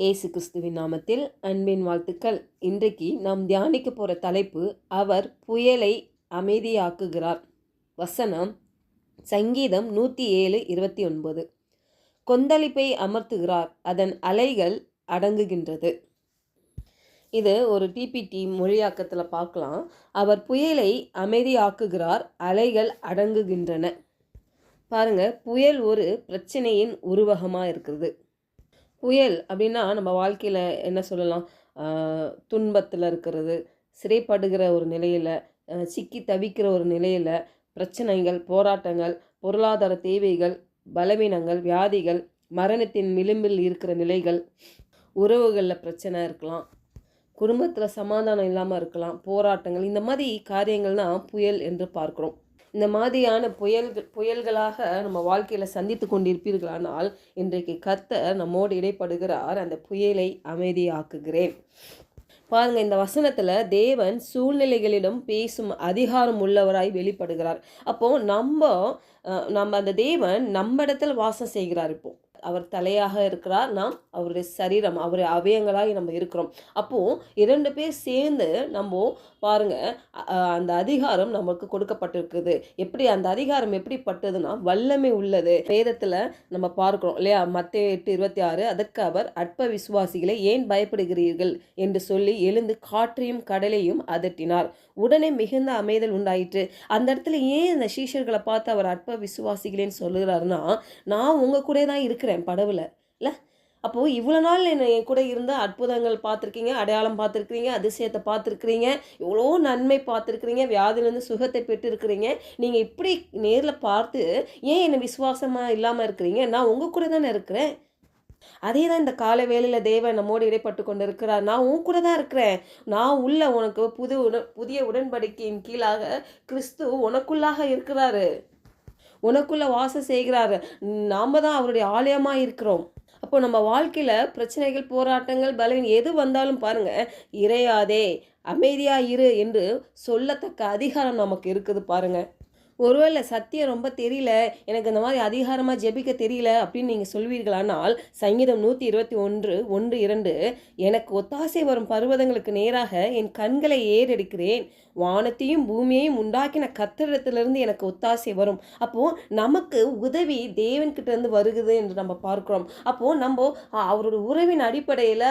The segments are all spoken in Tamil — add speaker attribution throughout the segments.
Speaker 1: இயேசு கிறிஸ்துவின் நாமத்தில் அன்பின் வாழ்த்துக்கள். இன்றைக்கு நாம் தியானிக்க போகிற தலைப்பு அவர் புயலை அமைதியாக்குகிறார். வசனம் சங்கீதம் நூற்றி ஏழு இருபத்தி ஒன்பது கொந்தளிப்பை அமர்த்துகிறார் அதன் அலைகள் அடங்குகின்றது. இது ஒரு டிபிடி மொழியாக்கத்தில் பார்க்கலாம். அவர் புயலை அமைதியாக்குகிறார் அலைகள் அடங்குகின்றன. பாருங்க புயல் ஒரு பிரச்சனையின் உருவகமாக இருக்கிறது. புயல் அப்படின்னா நம்ம வாழ்க்கையில் என்ன சொல்லலாம்? துன்பத்தில் இருக்கிறது சிறைப்படுகிற ஒரு நிலையில் சிக்கி தவிக்கிற ஒரு நிலையில் பிரச்சனைகள் போராட்டங்கள் பொருளாதார தேவைகள் பலவீனங்கள் வியாதிகள் மரணத்தின் விளிம்பில் இருக்கிற நிலைகள் உறவுகளில் பிரச்சனை இருக்கலாம் குடும்பத்தில் சமாதானம் இல்லாமல் இருக்கலாம் போராட்டங்கள் இந்த மாதிரி காரியங்கள் தான் புயல் என்று பார்க்குறோம். இந்த மாதிரியான புயல்கள் புயல்களாக நம்ம வாழ்க்கையில் சந்தித்து கொண்டிருப்பீர்களானால் இன்றைக்கு கர்த்தர் நம்மோடு இடைப்படுகிறார். அந்த புயலை அமைதியாக்குகிறேன். பாருங்க இந்த வசனத்தில் தேவன் சூழ்நிலைகளிடம் பேசும் அதிகாரம் உள்ளவராய் வெளிப்படுகிறார். அப்போ நம்ம நம்ம அந்த தேவன் நம்ம இடத்துல வாசம் செய்கிறார் இப்போ. அவர் தலையாக இருக்கிறார். நாம் அவருடைய சரீரம் அவருடைய அவயங்களாகி நம்ம இருக்கிறோம். அப்போது இரண்டு பேர் சேர்ந்து நம்ம பாருங்க அந்த அதிகாரம் நமக்கு கொடுக்கப்பட்டிருக்குது. எப்படி அந்த அதிகாரம் எப்படிப்பட்டதுன்னா வல்லமை உள்ளது. வேதத்தில் நம்ம பார்க்குறோம் இல்லையா? மற்ற எட்டு இருபத்தி ஆறு அதற்கு அவர் அற்ப விசுவாசிகளை ஏன் பயப்படுகிறீர்கள்? என்று சொல்லி எழுந்து காற்றையும் கடலையும் அதட்டினார். உடனே மிகுந்த அமைதல் உண்டாயிற்று. அந்த இடத்துல ஏன் அந்த சீஷர்களை பார்த்து அவர் அற்ப விசுவாசிகளேன்னு சொல்லுகிறாருன்னா நான் உங்கள் கூட தான் இருக்கிறேன். படவுல. இல்லை? அப்போது இவ்வளோ நாள் என்ன என் கூட இருந்த அற்புதங்கள் பார்த்துருக்கீங்க அடையாளம் பார்த்துருக்குறீங்க அதிசயத்தை பார்த்துருக்குறீங்க இவ்வளோ நன்மை பார்த்துருக்குறீங்க வியாதிலேருந்து சுகத்தை பெற்றுருக்குறீங்க. நீங்கள் இப்படி நேரில் பார்த்து ஏன் என்னை விசுவாசமாக இல்லாமல் இருக்கிறீங்க? நான் உங்கள் கூட தானே இருக்கிறேன். அதே தான் இந்த கால வேலையில் தேவன் நம்மோடு இடைப்பட்டு கொண்டு இருக்கிறார் நான் உன் கூட தான் இருக்கிறேன். நான் உள்ள உனக்கு புது உட புதிய உடன்படிக்கையின் கீழாக கிறிஸ்து உனக்குள்ளாக இருக்கிறாரு. உனக்குள்ளே வாசம் செய்கிறாரு. நாம் தான் அவருடைய ஆலயமாக இருக்கிறோம். அப்போ நம்ம வாழ்க்கையில் பிரச்சனைகள் போராட்டங்கள் பலவீன் எது வந்தாலும் பாருங்கள் இறையாதே அமைதியாக இரு என்று சொல்லத்தக்க அதிகாரம் நமக்கு இருக்குது பாருங்கள் ஒருவேளை சத்தியம் ரொம்ப தெரியல எனக்கு இந்த மாதிரி அதிகாரமாக ஜெபிக்க தெரியல அப்படின்னு நீங்கள் சொல்வீர்களானால் சங்கீதம் நூற்றி இருபத்தி ஒன்று ஒன்று இரண்டு எனக்கு ஒத்தாசை வரும் பருவதங்களுக்கு நேராக என் கண்களை ஏறெடுக்கிறேன். வானத்தையும் பூமியையும் உண்டாக்கின கத்திரத்திலிருந்து எனக்கு ஒத்தாசை வரும். அப்போது நமக்கு உதவி தேவன்கிட்டருந்து வருகுது என்று நம்ம பார்க்குறோம். அப்போது நம்ம அவரோட உறவின் அடிப்படையில்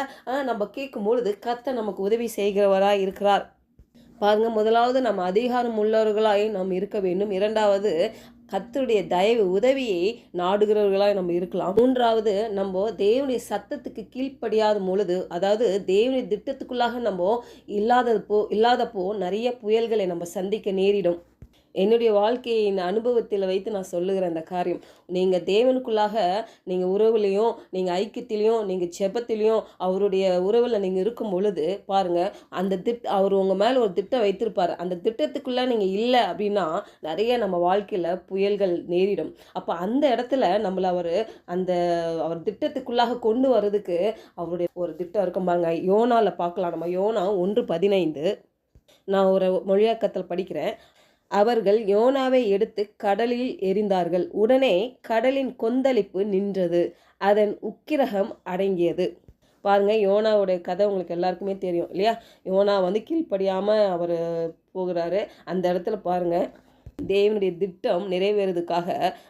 Speaker 1: நம்ம கேட்கும் பொழுது கத்தை நமக்கு உதவி செய்கிறவராக இருக்கிறார் பாருங்கள் முதலாவது நம்ம அதிகாரம் உள்ளவர்களாய் நாம் இருக்க வேண்டும். இரண்டாவது கத்தருடைய தயவு உதவியை நாடுகிறவர்களாக நம்ம இருக்கலாம். மூன்றாவது நம்ம தேவனுடைய சத்தத்துக்கு கீழ்ப்படியாத பொழுது அதாவது தேவனுடைய திட்டத்துக்குள்ளாக நம்ம இல்லாதப்போ இல்லாதப்போ நிறைய புயல்களை நம்ம சந்திக்க நேரிடும். என்னுடைய வாழ்க்கையின் அனுபவத்தில் வைத்து நான் சொல்லுகிறேன் அந்த காரியம். நீங்கள் தேவனுக்குள்ளாக நீங்கள் உறவுலையும் நீங்கள் ஐக்கியத்திலையும் நீங்கள் செபத்திலையும் அவருடைய உறவில் நீங்கள் இருக்கும் பொழுது பாருங்கள் அந்த திட் அவர் உங்கள் மேலே ஒரு திட்டம் வைத்திருப்பார். அந்த திட்டத்துக்குள்ளே நீங்கள் இல்லை அப்படின்னா நிறைய நம்ம வாழ்க்கையில் புயல்கள் நேரிடும். அப்போ அந்த இடத்துல நம்மளை அவர் அந்த அவர் திட்டத்துக்குள்ளாக கொண்டு வர்றதுக்கு அவருடைய ஒரு திட்டம் இருக்கும் பாருங்க. யோனாவில் பார்க்கலாம். நம்ம யோனா ஒன்று பதினைந்து. நான் ஒரு மொழியாக்கத்தில் படிக்கிறேன். அவர்கள் யோனாவை எடுத்து கடலில் எரிந்தார்கள் உடனே கடலின் கொந்தளிப்பு நின்றது. அதன் உக்கிரகம் அடங்கியது. பாருங்க யோனாவுடைய கதை உங்களுக்கு எல்லாருக்குமே தெரியும் இல்லையா? யோனா வந்து கீழ்ப்படியாமல் அவர் போகிறாரு. அந்த இடத்துல பாருங்கள் தேவனுடைய திட்டம் நிறைவேறதுக்காக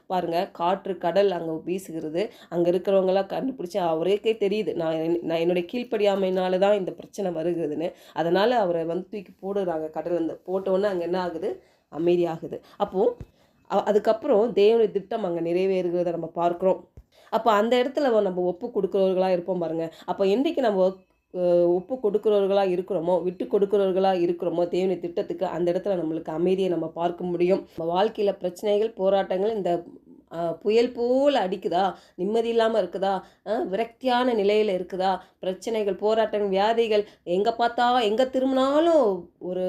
Speaker 1: பாருங்கள் காற்று கடல் அங்கே வீசுகிறது. அங்கே இருக்கிறவங்களாம் கண்டுபிடிச்சி அவருக்கே தெரியுது. நான் நான் என்னுடைய கீழ்ப்படியாமையினால தான் இந்த பிரச்சனை வருகிறதுன்னு. அதனால் அவரை வந்து தூக்கி போடுறாங்க கடல் வந்து. போட்டோன்னே அங்கே என்ன ஆகுது? அமைதியாகுது. அப்போது அதுக்கப்புறம் தேவனுடைய திட்டம் அங்கே நிறைவேறுகிறத நம்ம பார்க்குறோம். அப்போ அந்த இடத்துல நம்ம ஒப்பு கொடுக்குறவர்களாக இருப்போம் பாருங்கள் அப்போ என்றைக்கு நம்ம ஒப்பு கொடுக்குறவர்களாக இருக்கிறோமோ விட்டு கொடுக்குறவர்களாக இருக்கிறோமோ தேவனுடைய திட்டத்துக்கு அந்த இடத்துல நம்மளுக்கு அமைதியை நம்ம பார்க்க முடியும். நம்ம வாழ்க்கையில் பிரச்சனைகள் போராட்டங்கள் இந்த புயல் போல் அடிக்குதா? நிம்மதி இல்லாமல் இருக்குதா? விரக்தியான நிலையில் இருக்குதா? பிரச்சனைகள் போராட்டங்கள் வியாதிகள் எங்கே பார்த்தா எங்கே திரும்பினாலும் ஒரு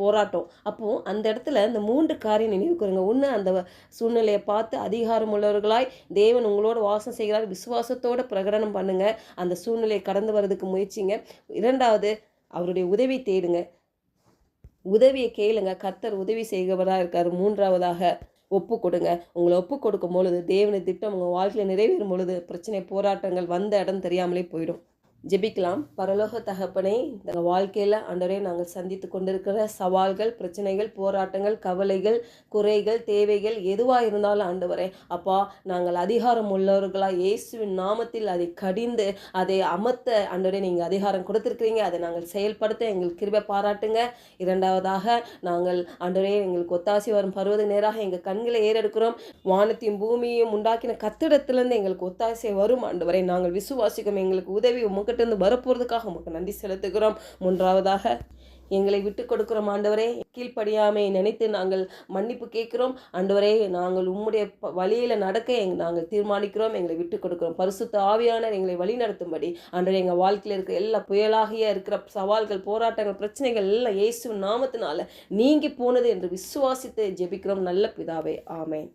Speaker 1: போராட்டம். அப்போது அந்த இடத்துல இந்த மூன்று காரியம் நினைவுக்குறங்க ஒன்று அந்த சூழ்நிலையை பார்த்து அதிகாரம் உள்ளவர்களாய் தேவன் உங்களோட வாசம் செய்கிறார். விசுவாசத்தோடு பிரகடனம் பண்ணுங்கள் அந்த சூழ்நிலையை கடந்து வர்றதுக்கு முயற்சிங்க. இரண்டாவது அவருடைய உதவி தேடுங்க. உதவியை கேளுங்க. கத்தர் உதவி செய்கிறவராக இருக்கார். மூன்றாவதாக ஒப்பு கொடுங்க உங்களை ஒப்பு கொடுக்கும் பொழுது தேவனை திட்டம் உங்கள் வாழ்க்கையில் நிறைவேறும் பொழுது பிரச்சனை போராட்டங்கள் வந்த இடம் தெரியாமலே போயிடும். ஜெபிக்கலாம். பரலோக தகப்பனை இந்த வாழ்க்கையில் ஆண்டவரே நாங்கள் சந்தித்து கொண்டிருக்கிற சவால்கள் பிரச்சனைகள் போராட்டங்கள் கவலைகள் குறைகள் தேவைகள் எதுவாக இருந்தாலும் ஆண்டவரே அப்பா நாங்கள் அதிகாரம் உள்ளவர்களாக இயேசுவின் நாமத்தில் அதை கடிந்து அதை அமர்த்த ஆண்டவரே நீங்கள் அதிகாரம் கொடுத்துருக்கிறீங்க. அதை நாங்கள் செயல்படுத்த எங்களுக்கு கிருபை பாராட்டுங்க. இரண்டாவதாக நாங்கள் ஆண்டவரே எங்களுக்கு ஒத்தாசி வரும் பருவத நேராக எங்கள் கண்களை ஏறெடுக்கிறோம். வானத்தையும் பூமியையும் உண்டாக்கின கத்திடத்திலிருந்து எங்களுக்கு ஒத்தாசை வரும் ஆண்டவரை. நாங்கள் விசுவாசிக்கும் எங்களுக்கு உதவி உங்கள் இருந்து வரப்போறதுக்காக உமக்கு நன்றி செலுத்துகிறோம். மூன்றாவதாக எங்களை விட்டு கொடுக்கிறோம் ஆண்டவரே. கீழ்ப்படியாமை நினைத்து நாங்கள் மன்னிப்பு கேட்கிறோம். ஆண்டவரே நாங்கள் உம்முடைய வழியில் வழியில நடக்க எங் நாங்கள் தீர்மானிக்கிறோம். எங்களை விட்டு கொடுக்கிறோம். பரிசுத்த ஆவியானவர் எங்களை வழி நடத்தும்படி. ஆண்டவரே எங்கள் வாழ்க்கையில் இருக்கிற எல்லா புயலாகிய இருக்கிற சவால்கள் போராட்டங்கள் பிரச்சனைகள் எல்லாம் இயேசு நாமத்தினால நீங்கி போனது என்று விசுவாசித்து ஜெபிக்கிறோம். நல்ல பிதாவே. ஆமேன்.